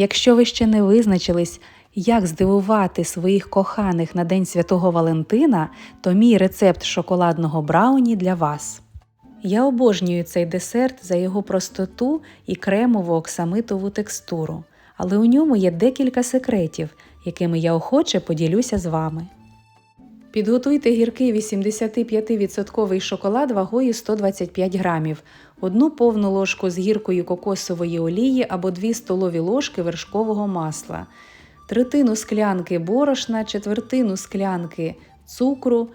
Якщо ви ще не визначились, як здивувати своїх коханих на День Святого Валентина, то мій рецепт шоколадного брауні для вас. Я обожнюю цей десерт за його простоту і кремову оксамитову текстуру, але у ньому є декілька секретів, якими я охоче поділюся з вами. Підготуйте гіркий 85% шоколад вагою 125 грамів, одну повну ложку з гіркою кокосової олії або 2 столові ложки вершкового масла, третину склянки борошна, четвертину склянки цукру,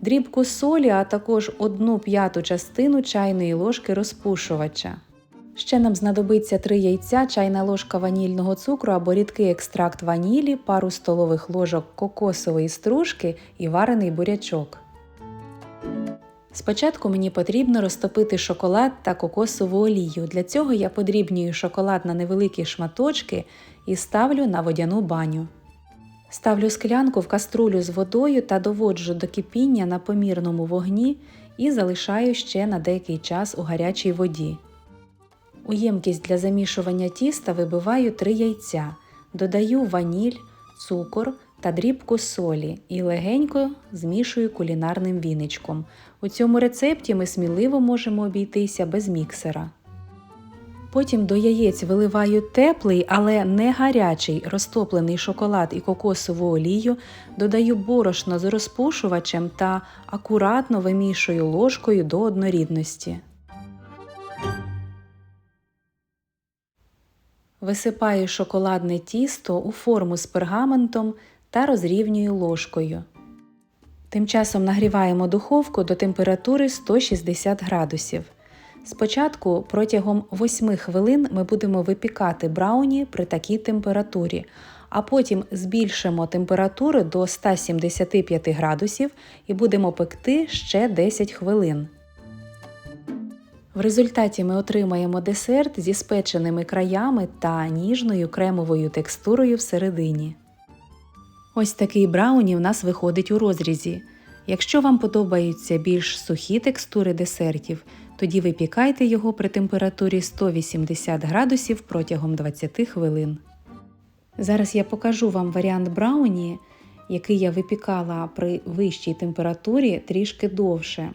дрібку солі, а також одну п'яту частину чайної ложки розпушувача. Ще нам знадобиться 3 яйця, чайна ложка ванільного цукру або рідкий екстракт ванілі, пару столових ложок кокосової стружки і варений бурячок. Спочатку мені потрібно розтопити шоколад та кокосову олію. Для цього я подрібнюю шоколад на невеликі шматочки і ставлю на водяну баню. Ставлю склянку в каструлю з водою та доводжу до кипіння на помірному вогні і залишаю ще на деякий час у гарячій воді. У ємкість для замішування тіста вибиваю 3 яйця, додаю ваніль, цукор та дрібку солі і легенько змішую кулінарним віничком. У цьому рецепті ми сміливо можемо обійтися без міксера. Потім до яєць виливаю теплий, але не гарячий розтоплений шоколад і кокосову олію, додаю борошно з розпушувачем та акуратно вимішую ложкою до однорідності. Висипаю шоколадне тісто у форму з пергаментом та розрівнюю ложкою. Тим часом нагріваємо духовку до температури 160 градусів. Спочатку протягом 8 хвилин ми будемо випікати брауні при такій температурі, а потім збільшимо температуру до 175 градусів і будемо пекти ще 10 хвилин. В результаті ми отримаємо десерт зі спеченими краями та ніжною кремовою текстурою всередині. Ось такий брауні в нас виходить у розрізі. Якщо вам подобаються більш сухі текстури десертів, тоді випікайте його при температурі 180 градусів протягом 20 хвилин. Зараз я покажу вам варіант брауні, який я випікала при вищій температурі трішки довше.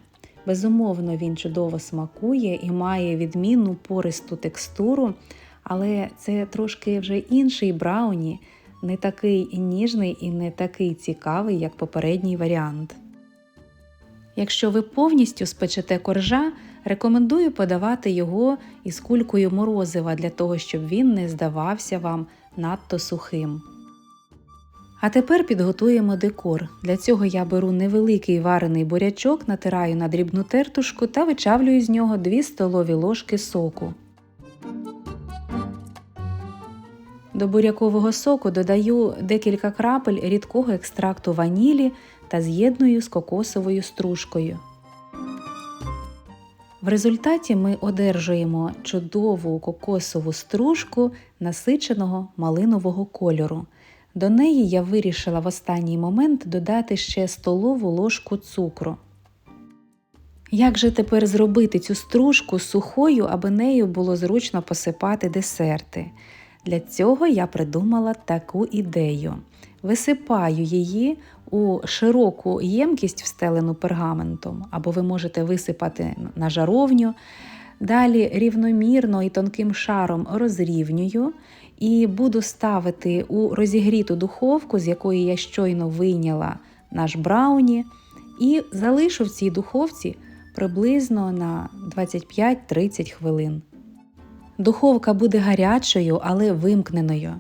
Безумовно, він чудово смакує і має відмінну пористу текстуру, але це трошки вже інший брауні, не такий ніжний і не такий цікавий, як попередній варіант. Якщо ви повністю спечете коржа, рекомендую подавати його із кулькою морозива для того, щоб він не здавався вам надто сухим. А тепер підготуємо декор. Для цього я беру невеликий варений бурячок, натираю на дрібну тертушку та вичавлюю з нього 2 столові ложки соку. До бурякового соку додаю декілька крапель рідкого екстракту ванілі та з'єдную з кокосовою стружкою. В результаті ми одержуємо чудову кокосову стружку насиченого малинового кольору. До неї я вирішила в останній момент додати ще столову ложку цукру. Як же тепер зробити цю стружку сухою, аби нею було зручно посипати десерти? Для цього я придумала таку ідею. Висипаю її у широку ємкість, встелену пергаментом, або ви можете висипати на жаровню. Далі рівномірно і тонким шаром розрівнюю і буду ставити у розігріту духовку, з якої я щойно вийняла наш брауні, і залишу в цій духовці приблизно на 25-30 хвилин. Духовка буде гарячою, але вимкненою.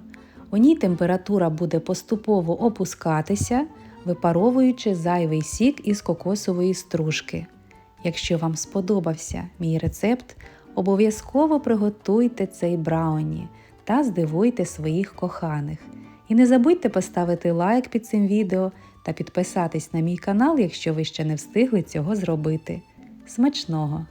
У ній температура буде поступово опускатися, випаровуючи зайвий сік із кокосової стружки. Якщо вам сподобався мій рецепт, обов'язково приготуйте цей брауні та здивуйте своїх коханих. І не забудьте поставити лайк під цим відео та підписатись на мій канал, якщо ви ще не встигли цього зробити. Смачного!